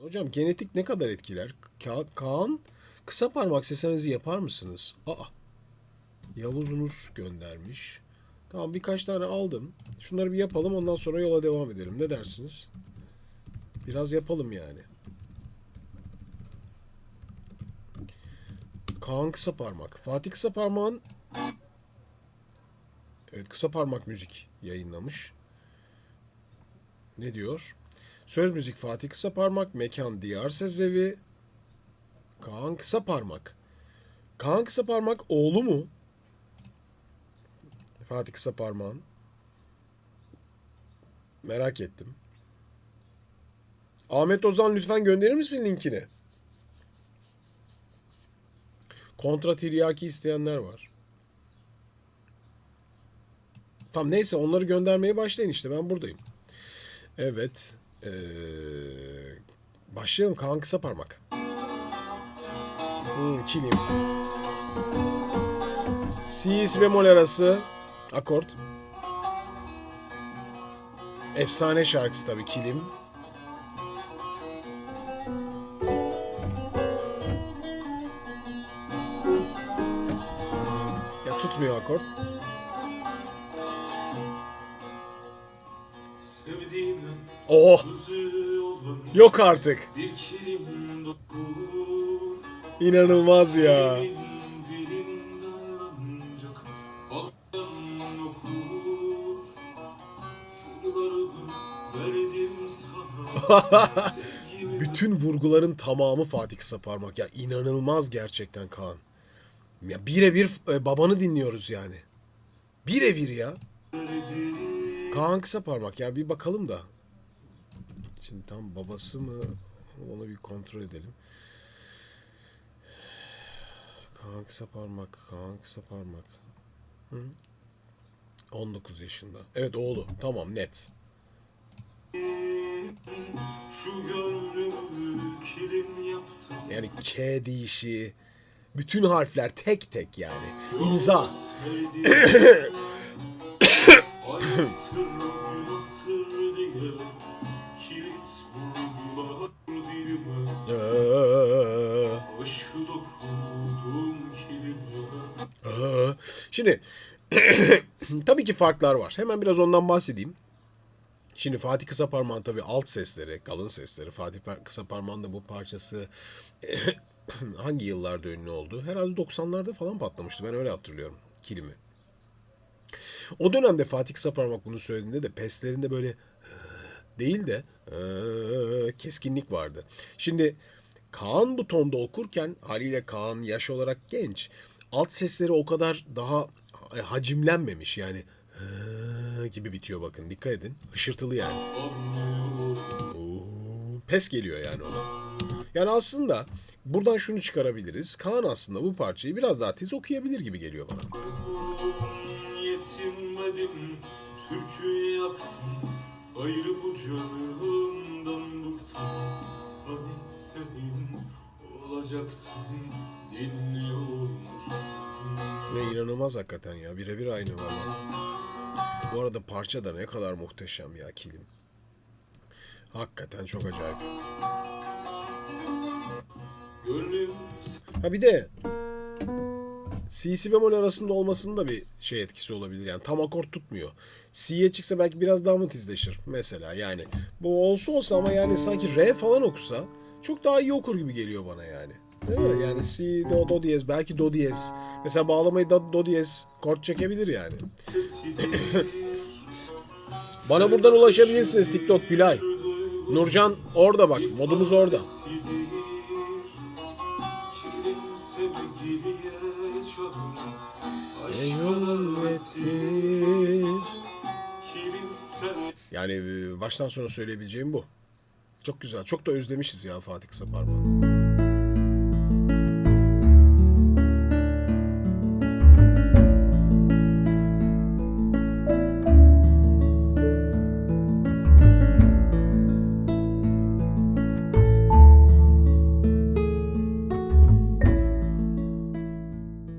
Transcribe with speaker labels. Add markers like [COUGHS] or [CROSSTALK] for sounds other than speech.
Speaker 1: Hocam genetik ne kadar etkiler? Ka- Kaan kısa parmak sesinizi yapar mısınız? Aa. Yavuzunuz göndermiş. Tamam birkaç tane aldım. Şunları bir yapalım ondan sonra yola devam edelim. Ne dersiniz? Biraz yapalım yani. Kaan kısa parmak. Fatih kısa parmağın Evet kısa parmak müzik yayınlamış. Ne diyor? Söz müzik Fatih Kısa Parmak, mekan Diyar Sezevi, Kaan Kısa Parmak. Kaan Kısa Parmak oğlu mu? Fatih Kısa Parmak'ın. Merak ettim. Ahmet Ozan lütfen gönderir misin linkini? Kontra tiryaki isteyenler var. Tam neyse onları göndermeye başlayın işte ben buradayım. Evet. Ee, başlayalım Kaan Kısa Parmak. Hmm, kilim. Si bemol arası akort. Efsane şarkısı tabii Kilim. Ya tutmuyor akort. Oh! Yok artık. İnanılmaz ya. [LAUGHS] Bütün vurguların tamamı Fatih Kısa Parmak. Ya inanılmaz gerçekten Kaan. Ya birebir e, babanı dinliyoruz yani. Birebir ya. Kaan Kısa Parmak ya bir bakalım da. Şimdi tam babası mı? Onu bir kontrol edelim. Kaan Kısa Parmak, Kaan Kısa Parmak. Hı? 19 yaşında. Evet oğlu. Tamam net. Yani K dişi. Bütün harfler tek tek yani. İmza. [COUGHS] Şimdi [CLEARS THROAT] tabii ki farklar var. Hemen biraz ondan bahsedeyim. Şimdi Fatih Kısaparmak'ın tabii alt sesleri, kalın sesleri. Fatih Par- Kısaparmak'ın da bu parçası [CLEARS THROAT] hangi yıllarda ünlü oldu? Herhalde 90'larda falan patlamıştı. Ben öyle hatırlıyorum kilimi. O dönemde Fatih Kısaparmak bunu söylediğinde de peslerinde böyle [CLEARS THROAT] değil de keskinlik vardı. Şimdi Kaan bu tonda okurken haliyle Kaan yaş olarak genç. Alt sesleri o kadar daha hacimlenmemiş yani gibi bitiyor bakın dikkat edin. Hışırtılı yani. Oo, pes geliyor yani ona. Yani aslında buradan şunu çıkarabiliriz. Kaan aslında bu parçayı biraz daha tiz okuyabilir gibi geliyor bana.
Speaker 2: Türkü yaktım Ayrı bu canımdan bıktım Hani senin olacaktım Dinliyor musun?
Speaker 1: Ve inanılmaz hakikaten ya. Birebir aynı valla. Bu arada parça da ne kadar muhteşem ya kilim. Hakikaten çok acayip.
Speaker 2: Gönlüm
Speaker 1: Ha bir de CC bemol arasında olmasının da bir şey etkisi olabilir. Yani tam akort tutmuyor. C'ye çıksa belki biraz daha mı tizleşir mesela yani. Bu olsa olsa ama yani sanki R falan okusa çok daha iyi okur gibi geliyor bana yani. Değil mi? Yani C, Do, Do diyez, belki Do diyez. Mesela bağlamayı da Do diyez kort çekebilir yani. [COUGHS] Bana buradan ulaşabilirsiniz TikTok Gülay. Nurcan orada bak. Modumuz orada. Yani e, baştan sona söyleyebileceğim bu. Çok güzel. Çok da özlemişiz ya Fatih Kısaparmak.